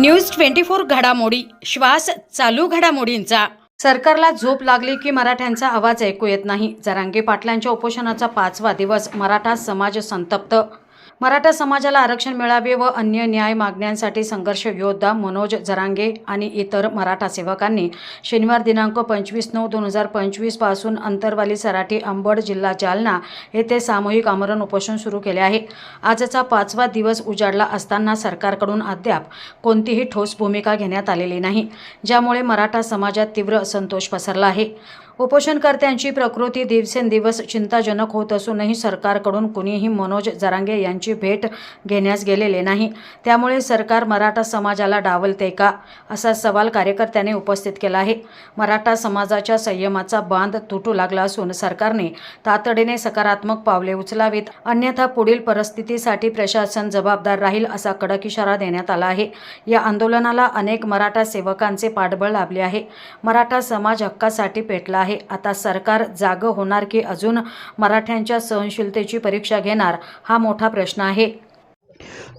News twenty four घडामोडी. श्वास चालू घडामोडींचा. सरकारला झोप लागली की मराठ्यांचा आवाज ऐकू येत नाही. जरांगे पाटलांच्या उपोषणाचा पाचवा दिवस. मराठा समाज संतप्त मराठा समाजाला आरक्षण मिळावे व अन्य न्याय मागण्यांसाठी संघर्ष योद्धा मनोज जरांगे आणि इतर मराठा सेवकांनी शनिवार दिनांक पंचवीस नऊ दोन हजार पंचवीसपासून अंतरवाली सराठी अंबड जिल्हा जालना येथे सामूहिक आमरण उपोषण सुरू केले आहे. आजचा पाचवा दिवस उजाडला असताना सरकारकडून अद्याप कोणतीही ठोस भूमिका घेण्यात आलेली नाही ज्यामुळे मराठा समाजात तीव्र असंतोष पसरला आहे. उपोषणकर्त्यांची प्रकृती दिवसेंदिवस चिंताजनक होत असूनही सरकारकडून कुणीही मनोज जरांगे यांची भेट घेण्यास गेलेले नाही. त्यामुळे सरकार मराठा समाजाला डावलते का? असा सवाल कार्यकर्त्याने उपस्थित केला आहे. मराठा समाजाच्या संयमाचा बांध तुटू लागला असून सरकारने तातडीने सकारात्मक पावले उचलावीत. अन्यथा पुढील परिस्थितीसाठी प्रशासन जबाबदार राहील असा कडक इशारा देण्यात आला आहे. या आंदोलनाला अनेक मराठा सेवकांचे पाठबळ लाभले आहे. मराठा समाज हक्कासाठी पेटला आहे. आता सरकार जागं होणार की अजून मराठ्यांच्या सहनशीलतेची परीक्षा घेणार? हा मोठा प्रश्न आहे.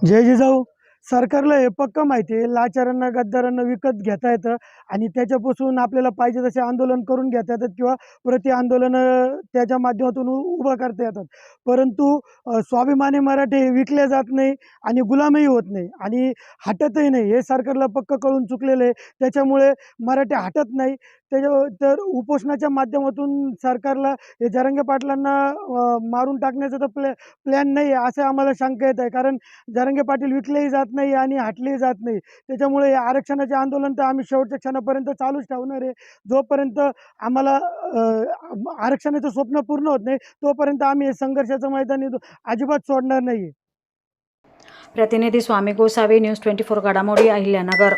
जय जिजाऊ. सरकारला हे पक्क माहिती आहे. लाचारांना गद्दारांना विकत घेता येतं आणि त्याच्यापासून आपल्याला पाहिजे तसे आंदोलन करून घेता येतात किंवा प्रति आंदोलनं त्याच्या माध्यमातून उभं करता येतात. परंतु स्वाभिमानी मराठे विकले जात नाही आणि गुलामही होत नाही आणि हटतही नाही. हे सरकारला पक्क कळून चुकलेलं आहे. त्याच्यामुळे मराठे हटत नाही. त्याच्या तर उपोषणाच्या माध्यमातून सरकारला हे जरंगे पाटलांना मारून टाकण्याचा तर प्लॅ प्लॅन नाही आहे असं आम्हाला शंका येत आहे. कारण जरंगे पाटील विकलेही जात नाही आणि हटलेही जात नाही. त्याच्यामुळे हे आरक्षणाचे आंदोलन तर आम्ही शेवटच्या क्षणापर्यंत चालूच ठेवणार आहे. जोपर्यंत आम्हाला आरक्षणाचं स्वप्न पूर्ण होत नाही तोपर्यंत आम्ही हे संघर्षाचं मैदान अजिबात सोडणार नाही प्रतिनिधी Swami Gosavi news twenty four घडामोडी अहिल्यानगर.